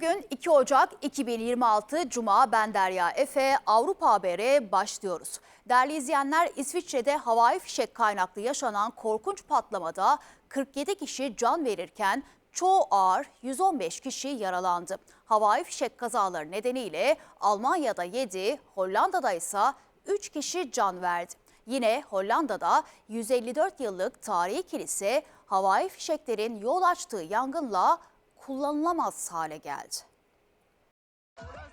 Bugün 2 Ocak 2026 Cuma ben Derya Efe Avrupa Haber'e başlıyoruz. Değerli izleyenler İsviçre'de havai fişek kaynaklı yaşanan korkunç patlamada 47 kişi can verirken çoğu ağır 115 kişi yaralandı. Havai fişek kazaları nedeniyle Almanya'da 7, Hollanda'da ise 3 kişi can verdi. Yine Hollanda'da 154 yıllık tarihi kilise havai fişeklerin yol açtığı yangınla kullanılamaz hale geldi.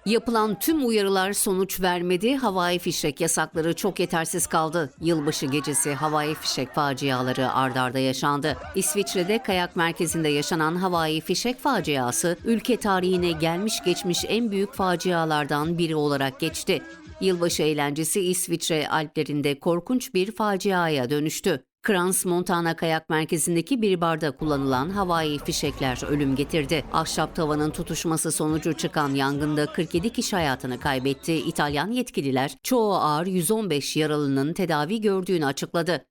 Yapılan tüm uyarılar sonuç vermedi. Havai fişek yasakları çok yetersiz kaldı. Yılbaşı gecesi havai fişek faciaları ardarda yaşandı. İsviçre'de kayak merkezinde yaşanan havai fişek faciası ülke tarihine gelmiş geçmiş en büyük facialardan biri olarak geçti. Yılbaşı eğlencesi İsviçre Alplerinde korkunç bir faciaya dönüştü. Krans Montana Kayak Merkezi'ndeki bir barda kullanılan havai fişekler ölüm getirdi. Ahşap tavanın tutuşması sonucu çıkan yangında 47 kişi hayatını kaybetti. İtalyan yetkililer çoğu ağır 115 yaralının tedavi gördüğünü açıkladı.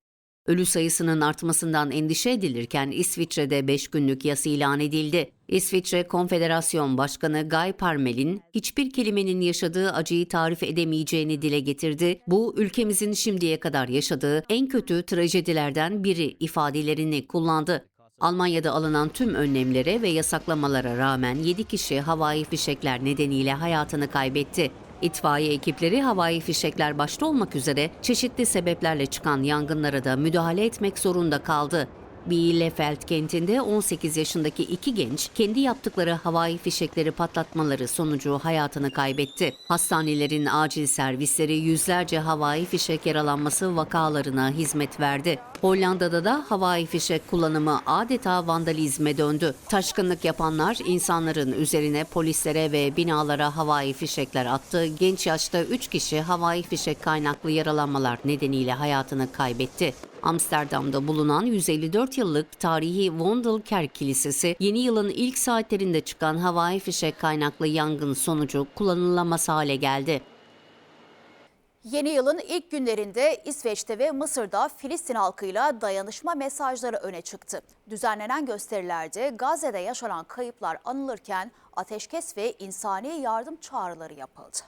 Ölü sayısının artmasından endişe edilirken İsviçre'de 5 günlük yas ilan edildi. İsviçre Konfederasyon Başkanı Guy Parmel'in hiçbir kelimenin yaşadığı acıyı tarif edemeyeceğini dile getirdi. Bu ülkemizin şimdiye kadar yaşadığı en kötü trajedilerden biri ifadelerini kullandı. Almanya'da alınan tüm önlemlere ve yasaklamalara rağmen 7 kişi havai fişekler nedeniyle hayatını kaybetti. İtfaiye ekipleri havai fişekler başta olmak üzere çeşitli sebeplerle çıkan yangınlara da müdahale etmek zorunda kaldı. Bielefeld kentinde 18 yaşındaki iki genç kendi yaptıkları havai fişekleri patlatmaları sonucu hayatını kaybetti. Hastanelerin acil servisleri yüzlerce havai fişek yaralanması vakalarına hizmet verdi. Hollanda'da da havai fişek kullanımı adeta vandalizme döndü. Taşkınlık yapanlar insanların üzerine polislere ve binalara havai fişekler attı. Genç yaşta 3 kişi havai fişek kaynaklı yaralanmalar nedeniyle hayatını kaybetti. Amsterdam'da bulunan 154 yıllık tarihi Wondelkerk Kilisesi, yeni yılın ilk saatlerinde çıkan havai fişek kaynaklı yangın sonucu kullanılamaz hale geldi. Yeni yılın ilk günlerinde İsveç'te ve Mısır'da Filistin halkıyla dayanışma mesajları öne çıktı. Düzenlenen gösterilerde Gazze'de yaşanan kayıplar anılırken ateşkes ve insani yardım çağrıları yapıldı.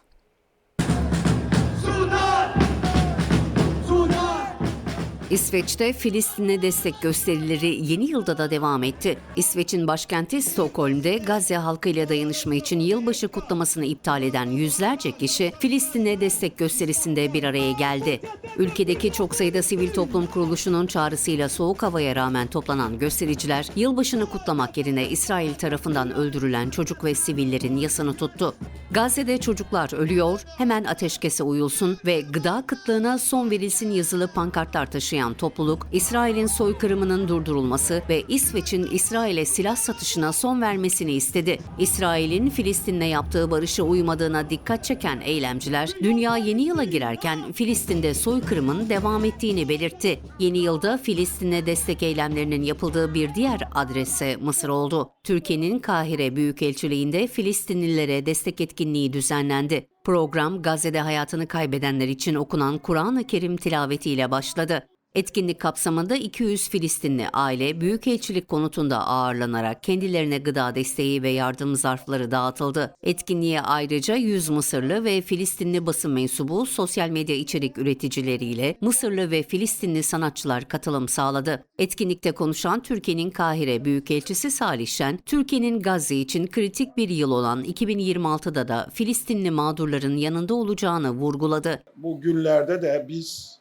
İsveç'te Filistin'e destek gösterileri yeni yılda da devam etti. İsveç'in başkenti Stockholm'de Gazze halkıyla dayanışma için yılbaşı kutlamasını iptal eden yüzlerce kişi Filistin'e destek gösterisinde bir araya geldi. Ülkedeki çok sayıda sivil toplum kuruluşunun çağrısıyla soğuk havaya rağmen toplanan göstericiler yılbaşını kutlamak yerine İsrail tarafından öldürülen çocuk ve sivillerin yasını tuttu. Gazze'de çocuklar ölüyor, hemen ateşkese uyulsun ve gıda kıtlığına son verilsin yazılı pankartlar taşıyan topluluk, İsrail'in soykırımının durdurulması ve İsveç'in İsrail'e silah satışına son vermesini istedi. İsrail'in Filistin'le yaptığı barışa uymadığına dikkat çeken eylemciler, dünya yeni yıla girerken Filistin'de soykırımın devam ettiğini belirtti. Yeni yılda Filistin'e destek eylemlerinin yapıldığı bir diğer adrese Mısır oldu. Türkiye'nin Kahire Büyükelçiliğinde Filistinlilere destek etkinliği düzenlendi. Program Gazze'de hayatını kaybedenler için okunan Kur'an-ı Kerim tilavetiyle başladı. Etkinlik kapsamında 200 Filistinli aile Büyükelçilik konutunda ağırlanarak kendilerine gıda desteği ve yardım zarfları dağıtıldı. Etkinliğe ayrıca 100 Mısırlı ve Filistinli basın mensubu sosyal medya içerik üreticileriyle Mısırlı ve Filistinli sanatçılar katılım sağladı. Etkinlikte konuşan Türkiye'nin Kahire Büyükelçisi Salih Şen, Türkiye'nin Gazze için kritik bir yıl olan 2026'da da Filistinli mağdurların yanında olacağını vurguladı. bu günlerde de biz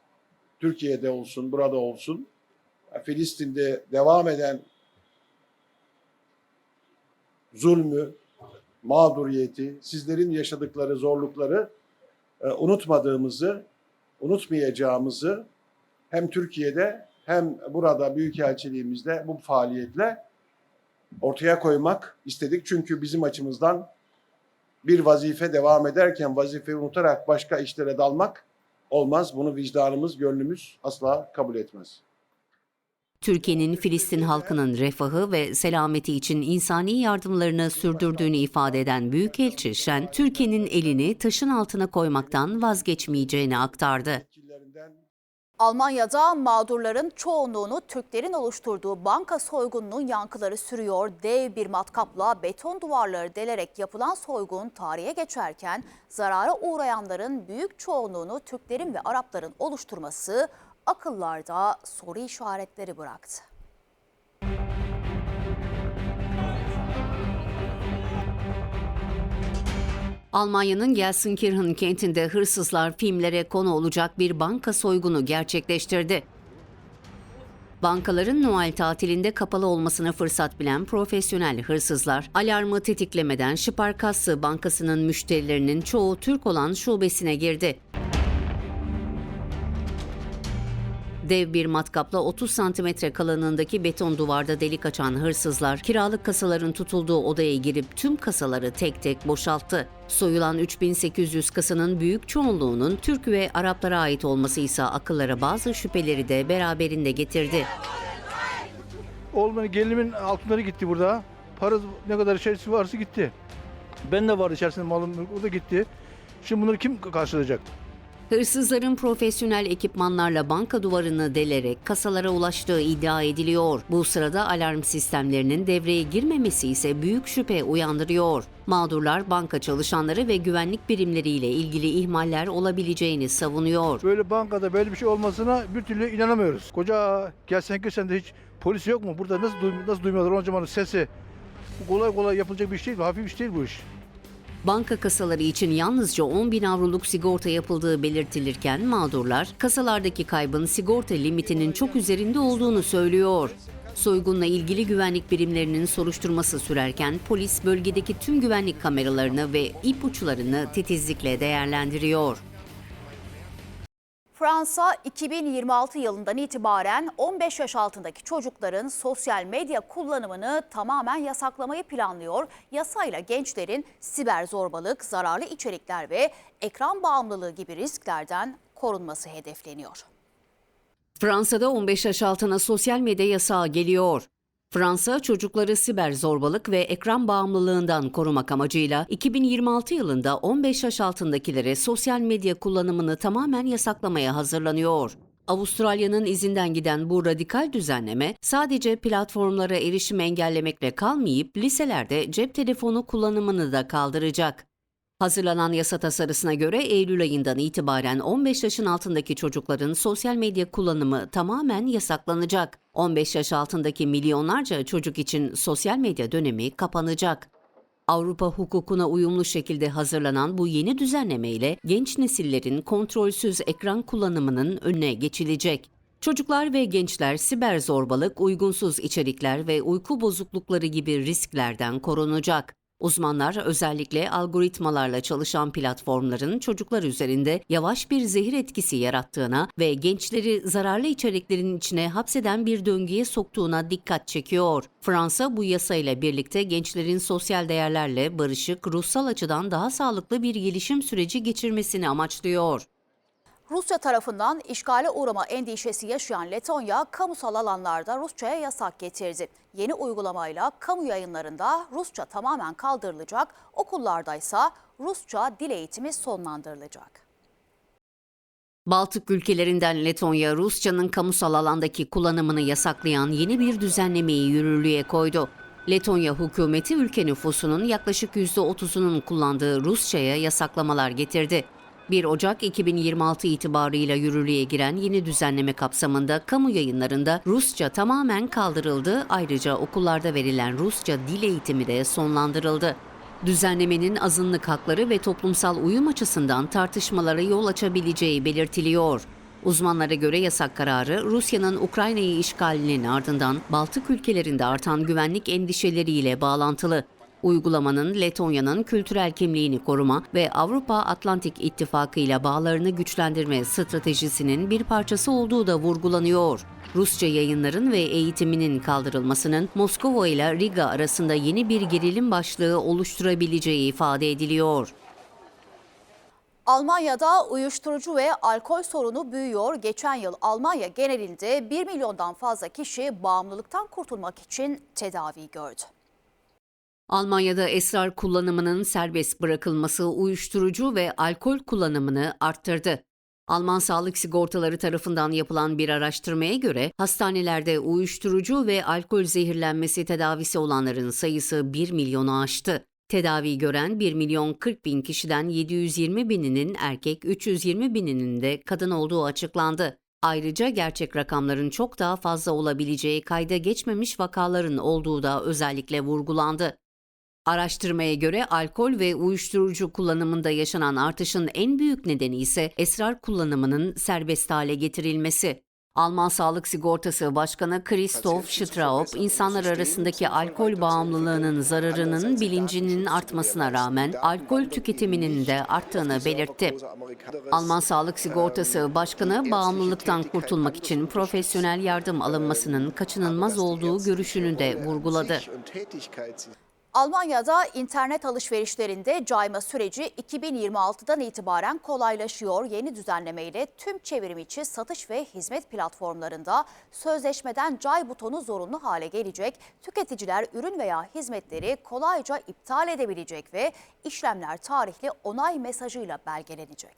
Türkiye'de olsun, burada olsun, Filistin'de devam eden zulmü, mağduriyeti, sizlerin yaşadıkları zorlukları e, unutmadığımızı, unutmayacağımızı hem Türkiye'de hem burada Büyükelçiliğimizde bu faaliyetle ortaya koymak istedik. Çünkü bizim açımızdan bir vazife devam ederken vazifeyi unutarak başka işlere dalmak olmaz. Bunu vicdanımız, gönlümüz asla kabul etmez. Türkiye'nin Filistin halkının refahı ve selameti için insani yardımlarını sürdürdüğünü ifade eden Büyükelçi Şen, Türkiye'nin elini taşın altına koymaktan vazgeçmeyeceğini aktardı. Almanya'da mağdurların çoğunluğunu Türklerin oluşturduğu banka soygununun yankıları sürüyor. Dev bir matkapla beton duvarları delerek yapılan soygun tarihe geçerken zarara uğrayanların büyük çoğunluğunu Türklerin ve Arapların oluşturması akıllarda soru işaretleri bıraktı. Almanya'nın Gelsenkirchen kentinde hırsızlar filmlere konu olacak bir banka soygunu gerçekleştirdi. Bankaların Noel tatilinde kapalı olmasına fırsat bilen profesyonel hırsızlar, alarmı tetiklemeden Sparkasse Bankası'nın müşterilerinin çoğu Türk olan şubesine girdi. Dev bir matkapla 30 santimetre kalınlığındaki beton duvarda delik açan hırsızlar, kiralık kasaların tutulduğu odaya girip tüm kasaları tek tek boşalttı. Soyulan 3800 kasanın büyük çoğunluğunun Türk ve Araplara ait olması ise akıllara bazı şüpheleri de beraberinde getirdi. Oğlumun gelinimin altınları gitti burada. Para ne kadar içerisi varsa gitti. Ben de vardı içerisinde malım o da gitti. Şimdi bunları kim karşılayacak? Hırsızların profesyonel ekipmanlarla banka duvarını delerek kasalara ulaştığı iddia ediliyor. Bu sırada alarm sistemlerinin devreye girmemesi ise büyük şüphe uyandırıyor. Mağdurlar banka çalışanları ve güvenlik birimleriyle ilgili ihmaller olabileceğini savunuyor. Böyle bankada böyle bir şey olmasına bir türlü inanamıyoruz. Koca Gelsenkir sende hiç polis yok mu? Burada nasıl, duym- nasıl duymuyorlar onca sesi? Kolay kolay yapılacak bir iş değil, hafif iş değil bu iş. Banka kasaları için yalnızca 10 bin avroluk sigorta yapıldığı belirtilirken mağdurlar kasalardaki kaybın sigorta limitinin çok üzerinde olduğunu söylüyor. Soygunla ilgili güvenlik birimlerinin soruşturması sürerken polis bölgedeki tüm güvenlik kameralarını ve ipuçlarını titizlikle değerlendiriyor. Fransa 2026 yılından itibaren 15 yaş altındaki çocukların sosyal medya kullanımını tamamen yasaklamayı planlıyor. Yasayla gençlerin siber zorbalık, zararlı içerikler ve ekran bağımlılığı gibi risklerden korunması hedefleniyor. Fransa'da 15 yaş altına sosyal medya yasağı geliyor. Fransa çocukları siber zorbalık ve ekran bağımlılığından korumak amacıyla 2026 yılında 15 yaş altındakilere sosyal medya kullanımını tamamen yasaklamaya hazırlanıyor. Avustralya'nın izinden giden bu radikal düzenleme sadece platformlara erişim engellemekle kalmayıp liselerde cep telefonu kullanımını da kaldıracak. Hazırlanan yasa tasarısına göre Eylül ayından itibaren 15 yaşın altındaki çocukların sosyal medya kullanımı tamamen yasaklanacak. 15 yaş altındaki milyonlarca çocuk için sosyal medya dönemi kapanacak. Avrupa hukukuna uyumlu şekilde hazırlanan bu yeni düzenleme ile genç nesillerin kontrolsüz ekran kullanımının önüne geçilecek. Çocuklar ve gençler siber zorbalık, uygunsuz içerikler ve uyku bozuklukları gibi risklerden korunacak. Uzmanlar özellikle algoritmalarla çalışan platformların çocuklar üzerinde yavaş bir zehir etkisi yarattığına ve gençleri zararlı içeriklerin içine hapseden bir döngüye soktuğuna dikkat çekiyor. Fransa bu yasayla birlikte gençlerin sosyal değerlerle barışık, ruhsal açıdan daha sağlıklı bir gelişim süreci geçirmesini amaçlıyor. Rusya tarafından işgale uğrama endişesi yaşayan Letonya, kamusal alanlarda Rusça'ya yasak getirdi. Yeni uygulamayla kamu yayınlarında Rusça tamamen kaldırılacak, okullardaysa Rusça dil eğitimi sonlandırılacak. Baltık ülkelerinden Letonya, Rusçanın kamusal alandaki kullanımını yasaklayan yeni bir düzenlemeyi yürürlüğe koydu. Letonya hükümeti ülke nüfusunun yaklaşık %30'unun kullandığı Rusçaya yasaklamalar getirdi. 1 Ocak 2026 itibarıyla yürürlüğe giren yeni düzenleme kapsamında kamu yayınlarında Rusça tamamen kaldırıldı. Ayrıca okullarda verilen Rusça dil eğitimi de sonlandırıldı. Düzenlemenin azınlık hakları ve toplumsal uyum açısından tartışmalara yol açabileceği belirtiliyor. Uzmanlara göre yasak kararı Rusya'nın Ukrayna'yı işgalinin ardından Baltık ülkelerinde artan güvenlik endişeleriyle bağlantılı. Uygulamanın Letonya'nın kültürel kimliğini koruma ve Avrupa Atlantik İttifakı ile bağlarını güçlendirme stratejisinin bir parçası olduğu da vurgulanıyor. Rusça yayınların ve eğitiminin kaldırılmasının Moskova ile Riga arasında yeni bir gerilim başlığı oluşturabileceği ifade ediliyor. Almanya'da uyuşturucu ve alkol sorunu büyüyor. Geçen yıl Almanya genelinde 1 milyondan fazla kişi bağımlılıktan kurtulmak için tedavi gördü. Almanya'da esrar kullanımının serbest bırakılması uyuşturucu ve alkol kullanımını arttırdı. Alman sağlık sigortaları tarafından yapılan bir araştırmaya göre hastanelerde uyuşturucu ve alkol zehirlenmesi tedavisi olanların sayısı 1 milyonu aştı. Tedavi gören 1 milyon 40 bin kişiden 720 bininin erkek, 320 bininin de kadın olduğu açıklandı. Ayrıca gerçek rakamların çok daha fazla olabileceği kayda geçmemiş vakaların olduğu da özellikle vurgulandı. Araştırmaya göre alkol ve uyuşturucu kullanımında yaşanan artışın en büyük nedeni ise esrar kullanımının serbest hale getirilmesi. Alman Sağlık Sigortası Başkanı Christoph Straup, insanlar arasındaki alkol bağımlılığının zararının bilincinin artmasına rağmen alkol tüketiminin de arttığını belirtti. Alman Sağlık Sigortası Başkanı bağımlılıktan kurtulmak için profesyonel yardım alınmasının kaçınılmaz olduğu görüşünü de vurguladı. Almanya'da internet alışverişlerinde cayma süreci 2026'dan itibaren kolaylaşıyor. Yeni düzenlemeyle tüm çevrim içi satış ve hizmet platformlarında sözleşmeden cay butonu zorunlu hale gelecek. Tüketiciler ürün veya hizmetleri kolayca iptal edebilecek ve işlemler tarihli onay mesajıyla belgelenecek.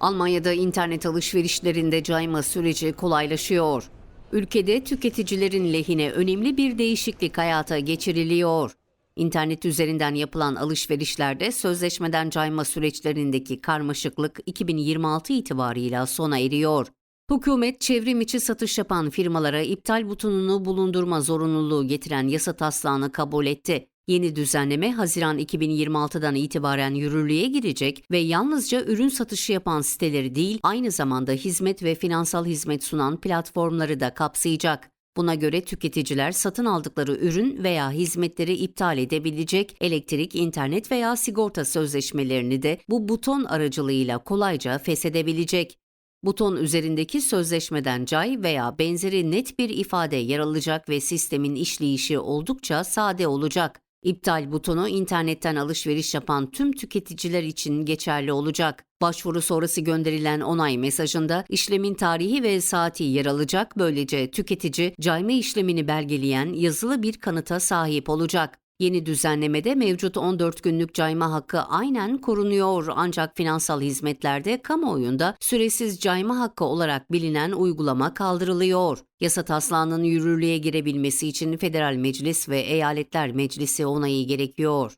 Almanya'da internet alışverişlerinde cayma süreci kolaylaşıyor. Ülkede tüketicilerin lehine önemli bir değişiklik hayata geçiriliyor. İnternet üzerinden yapılan alışverişlerde sözleşmeden cayma süreçlerindeki karmaşıklık 2026 itibarıyla sona eriyor. Hükümet çevrim içi satış yapan firmalara iptal butonunu bulundurma zorunluluğu getiren yasa taslağını kabul etti. Yeni düzenleme Haziran 2026'dan itibaren yürürlüğe girecek ve yalnızca ürün satışı yapan siteleri değil, aynı zamanda hizmet ve finansal hizmet sunan platformları da kapsayacak. Buna göre tüketiciler satın aldıkları ürün veya hizmetleri iptal edebilecek, elektrik, internet veya sigorta sözleşmelerini de bu buton aracılığıyla kolayca feshedebilecek. Buton üzerindeki sözleşmeden cay veya benzeri net bir ifade yer alacak ve sistemin işleyişi oldukça sade olacak. İptal butonu internetten alışveriş yapan tüm tüketiciler için geçerli olacak. Başvuru sonrası gönderilen onay mesajında işlemin tarihi ve saati yer alacak. Böylece tüketici cayma işlemini belgeleyen yazılı bir kanıta sahip olacak. Yeni düzenlemede mevcut 14 günlük cayma hakkı aynen korunuyor ancak finansal hizmetlerde kamuoyunda süresiz cayma hakkı olarak bilinen uygulama kaldırılıyor. Yasa taslağının yürürlüğe girebilmesi için Federal Meclis ve Eyaletler Meclisi onayı gerekiyor.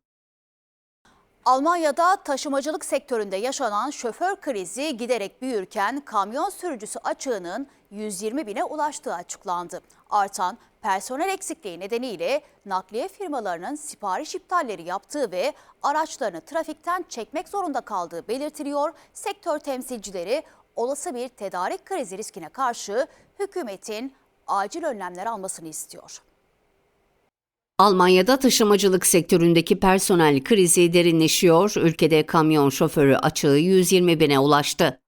Almanya'da taşımacılık sektöründe yaşanan şoför krizi giderek büyürken kamyon sürücüsü açığının 120 bine ulaştığı açıklandı. Artan personel eksikliği nedeniyle nakliye firmalarının sipariş iptalleri yaptığı ve araçlarını trafikten çekmek zorunda kaldığı belirtiliyor. Sektör temsilcileri olası bir tedarik krizi riskine karşı hükümetin acil önlemler almasını istiyor. Almanya'da taşımacılık sektöründeki personel krizi derinleşiyor. Ülkede kamyon şoförü açığı 120 bine ulaştı.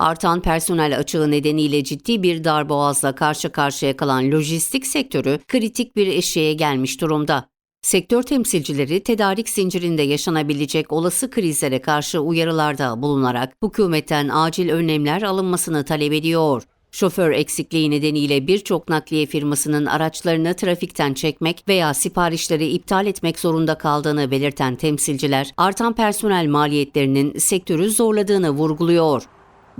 Artan personel açığı nedeniyle ciddi bir darboğazla karşı karşıya kalan lojistik sektörü kritik bir eşiğe gelmiş durumda. Sektör temsilcileri tedarik zincirinde yaşanabilecek olası krizlere karşı uyarılarda bulunarak hükümetten acil önlemler alınmasını talep ediyor. Şoför eksikliği nedeniyle birçok nakliye firmasının araçlarını trafikten çekmek veya siparişleri iptal etmek zorunda kaldığını belirten temsilciler, artan personel maliyetlerinin sektörü zorladığını vurguluyor.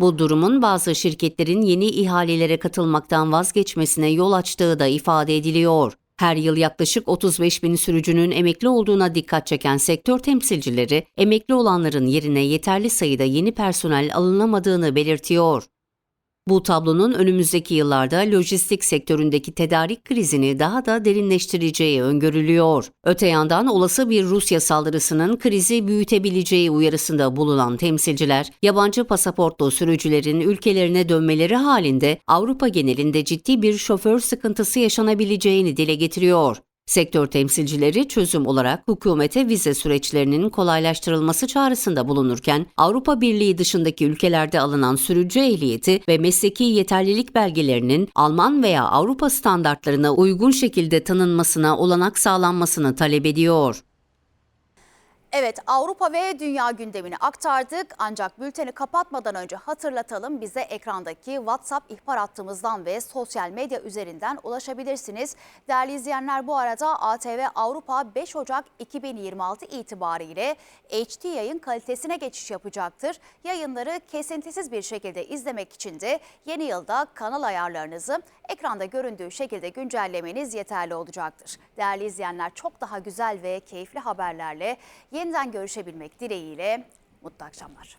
Bu durumun bazı şirketlerin yeni ihalelere katılmaktan vazgeçmesine yol açtığı da ifade ediliyor. Her yıl yaklaşık 35 bin sürücünün emekli olduğuna dikkat çeken sektör temsilcileri, emekli olanların yerine yeterli sayıda yeni personel alınamadığını belirtiyor. Bu tablonun önümüzdeki yıllarda lojistik sektöründeki tedarik krizini daha da derinleştireceği öngörülüyor. Öte yandan olası bir Rusya saldırısının krizi büyütebileceği uyarısında bulunan temsilciler, yabancı pasaportlu sürücülerin ülkelerine dönmeleri halinde Avrupa genelinde ciddi bir şoför sıkıntısı yaşanabileceğini dile getiriyor. Sektör temsilcileri çözüm olarak hükümete vize süreçlerinin kolaylaştırılması çağrısında bulunurken Avrupa Birliği dışındaki ülkelerde alınan sürücü ehliyeti ve mesleki yeterlilik belgelerinin Alman veya Avrupa standartlarına uygun şekilde tanınmasına olanak sağlanmasını talep ediyor. Evet Avrupa ve dünya gündemini aktardık ancak bülteni kapatmadan önce hatırlatalım bize ekrandaki WhatsApp ihbar hattımızdan ve sosyal medya üzerinden ulaşabilirsiniz. Değerli izleyenler bu arada ATV Avrupa 5 Ocak 2026 itibariyle HD yayın kalitesine geçiş yapacaktır. Yayınları kesintisiz bir şekilde izlemek için de yeni yılda kanal ayarlarınızı ekranda göründüğü şekilde güncellemeniz yeterli olacaktır. Değerli izleyenler çok daha güzel ve keyifli haberlerle yeniden görüşebilmek dileğiyle mutlu akşamlar.